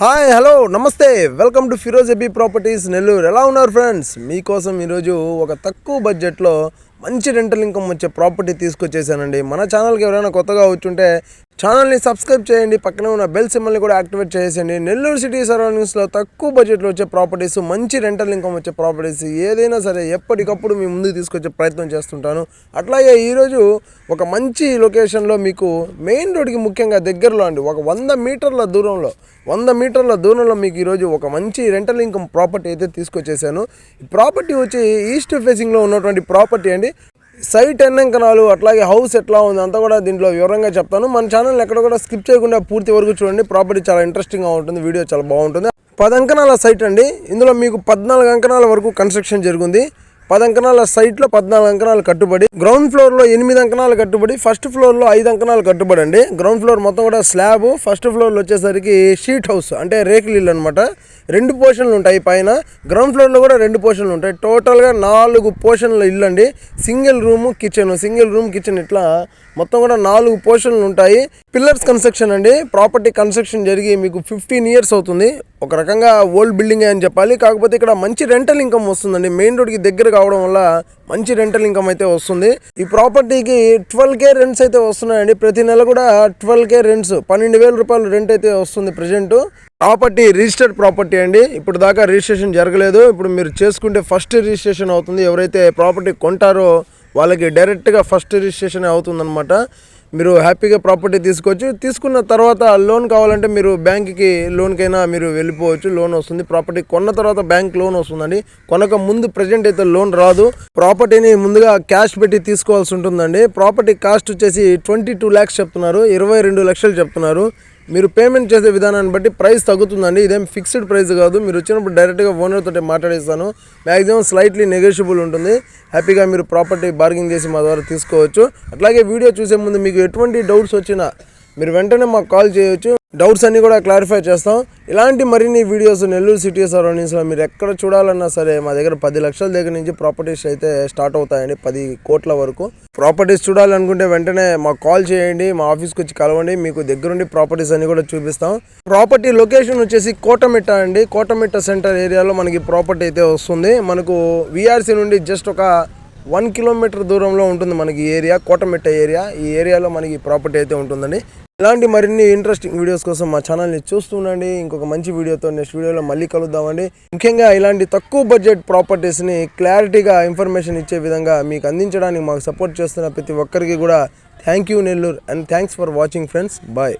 Hi hello నమస్తే. Welcome to Firoz AB properties Nellore. ఎలా ఉన్నారు ఫ్రెండ్స్? మీకోసం ఈరోజు ఒక తక్కువ బడ్జెట్లో మంచి రెంటల్ ఇన్కమ్ వచ్చే ప్రాపర్టీ తీసుకొచ్చేసానండి. మన ఛానల్కి ఎవరైనా కొత్తగా వచ్చుంటే ఛానల్ని సబ్స్క్రైబ్ చేయండి. పక్కనే ఉన్న బెల్ సిమ్మల్ని కూడా యాక్టివేట్ చేసేయండి. నెల్లూరు సిటీ సరౌండింగ్స్లో తక్కువ బడ్జెట్లో వచ్చే ప్రాపర్టీస్ మంచి రెంటల్ ఇన్కమ్ వచ్చే ప్రాపర్టీస్ ఏదైనా సరే ఎప్పటికప్పుడు మీ ముందుకు తీసుకొచ్చే ప్రయత్నం చేస్తుంటాను. అట్లాగే ఈరోజు ఒక మంచి లొకేషన్లో మీకు మెయిన్ రోడ్కి ముఖ్యంగా దగ్గరలో అండి ఒక వంద మీటర్ల దూరంలో వంద మీటర్ల దూరంలో మీకు ఈరోజు ఒక మంచి రెంటల్ ఇన్కమ్ ప్రాపర్టీ అయితే తీసుకొచ్చేసాను. ఈ ప్రాపర్టీ వచ్చి ఈస్ట్ ఫేసింగ్లో ఉన్నటువంటి ప్రాపర్టీ అండి. సైట్ ఎన్ని అట్లాగే హౌస్ ఎట్లా ఉంది అంతా కూడా దీంట్లో వివరంగా చెప్తాను. మన ఛానల్ ఎక్కడ కూడా స్కిప్ చేయకుండా పూర్తి వరకు చూడండి. ప్రాపర్టీ చాలా ఇంట్రెస్టింగ్గా ఉంటుంది వీడియో చాలా బాగుంటుంది. పది అంకణాల సైట్ అండి. ఇందులో మీకు పద్నాలుగు అంకణాల వరకు కన్స్ట్రక్షన్ జరిగింది. పది అంకణాల సైట్లో పద్నాలుగు అంకణాలు కట్టుబడి గ్రౌండ్ ఫ్లోర్లో ఎనిమిది అంకణాలు కట్టుబడి ఫస్ట్ ఫ్లోర్లో ఐదు అంకణాలు కట్టుబడి అండి గ్రౌండ్ ఫ్లోర్ మొత్తం కూడా స్లాబ్ ఫస్ట్ ఫ్లోర్లో వచ్చేసరికి షీట్ హౌస్ అంటే రేకులు ఇల్లు అనమాట రెండు పోర్షన్లు ఉంటాయి పైన. గ్రౌండ్ ఫ్లోర్లో కూడా రెండు పోర్షన్లు ఉంటాయి. టోటల్గా నాలుగు పోర్షన్ల ఇల్లు అండి. Single room kitchen single room kitchen ఇట్లా మొత్తం కూడా నాలుగు పోర్షన్లు ఉంటాయి. పిల్లర్స్ కన్స్ట్రక్షన్ అండి. ప్రాపర్టీ కన్స్ట్రక్షన్ జరిగి మీకు ఫిఫ్టీన్ ఇయర్స్ అవుతుంది. ఒక రకంగా ఓల్డ్ బిల్డింగ్ అని చెప్పాలి. కాకపోతే ఇక్కడ మంచి రెంటల్ ఇన్కమ్ వస్తుందండి. మెయిన్ రోడ్కి దగ్గర కావడం వల్ల మంచి రెంటల్ ఇన్కమ్ అయితే వస్తుంది. ఈ ప్రాపర్టీకి ట్వెల్వ్ కే రెంట్స్ అయితే వస్తున్నాయండి. ప్రతి నెల కూడా ట్వెల్వ్ కే రెంట్స్ పన్నెండు వేల రూపాయలు రెంట్ అయితే వస్తుంది ప్రజెంట్ ప్రాపర్టీ రిజిస్టర్డ్ ప్రాపర్టీ అండి. ఇప్పుడు దాకా రిజిస్ట్రేషన్ జరగలేదు. ఇప్పుడు మీరు చేసుకుంటే ఫస్ట్ రిజిస్ట్రేషన్ అవుతుంది. ఎవరైతే ప్రాపర్టీ కొంటారో వాళ్ళకి డైరెక్ట్గా ఫస్ట్ రిజిస్ట్రేషన్ అవుతుందన్నమాట. మీరు హ్యాపీగా ప్రాపర్టీ తీసుకోవచ్చు. తీసుకున్న తర్వాత లోన్ కావాలంటే మీరు బ్యాంక్కి లోన్కైనా మీరు వెళ్ళిపోవచ్చు. లోన్ వస్తుంది. ప్రాపర్టీ కొన్న తర్వాత బ్యాంక్ లోన్ వస్తుందండి. కొనక ముందు ప్రజెంట్ అయితే లోన్ రాదు. ప్రాపర్టీని ముందుగా క్యాష్ పెట్టి తీసుకోవాల్సి ఉంటుందండి. ప్రాపర్టీ కాస్ట్ వచ్చేసి ట్వంటీ టూ ల్యాక్స్ చెప్తున్నారు. ఇరవై రెండు లక్షలు చెప్తున్నారు. మీరు పేమెంట్ చేసే విధానాన్ని బట్టి ప్రైస్ తగ్గుతుందండి. ఇదేం ఫిక్స్డ్ ప్రైస్ కాదు. మీరు వచ్చినప్పుడు డైరెక్ట్గా ఓనర్ తోటి మాట్లాడేస్తాను. మ్యాక్సిమం స్లైట్లీ నెగోషియబుల్ ఉంటుంది. హ్యాపీగా మీరు ప్రాపర్టీ బార్గింగ్ చేసి మా ద్వారా తీసుకోవచ్చు. అట్లాగే వీడియో చూసే ముందు మీకు ఎటువంటి డౌట్స్ వచ్చినా మీరు వెంటనే మాకు కాల్ చేయొచ్చు. డౌట్స్ అన్ని కూడా క్లారిఫై చేస్తాం. ఇలాంటి మరిన్ని వీడియోస్ నెల్లూరు సిటీ సరౌండింగ్స్లో మీరు ఎక్కడ చూడాలన్నా సరే మా దగ్గర పది లక్షల దగ్గర నుంచి ప్రాపర్టీస్ అయితే స్టార్ట్ అవుతాయండి. పది కోట్ల వరకు. ప్రాపర్టీస్ చూడాలనుకుంటే వెంటనే మాకు కాల్ చేయండి. మా ఆఫీస్కి వచ్చి కలవండి. మీకు దగ్గరుండి ప్రాపర్టీస్ అన్ని కూడా చూపిస్తాం. ప్రాపర్టీ లొకేషన్ వచ్చేసి కోటమిట్ట అండి. కోటమిట్ట సెంటర్ ఏరియాలో మనకి ప్రాపర్టీ అయితే వస్తుంది. మనకు విఆర్సీ నుండి జస్ట్ ఒక వన్ కిలోమీటర్ దూరంలో ఉంటుంది మనకి ఏరియా కోటమిట్ట ఏరియా ఈ ఏరియాలో మనకి ప్రాపర్టీ అయితే ఉంటుందండి. ఇలాంటి మరిన్ని ఇంట్రెస్టింగ్ వీడియోస్ కోసం మా ఛానల్ని చూస్తుండండి ఇంకొక మంచి వీడియోతో నెక్స్ట్ వీడియోలో మళ్ళీ కలుద్దామండి. ముఖ్యంగా ఇలాంటి తక్కువ బడ్జెట్ ప్రాపర్టీస్ని క్లారిటీగా ఇన్ఫర్మేషన్ ఇచ్చే విధంగా మీకు అందించడానికి మాకు సపోర్ట్ చేస్తున్న ప్రతి ఒక్కరికి కూడా thank you Nellore and thanks for watching friends bye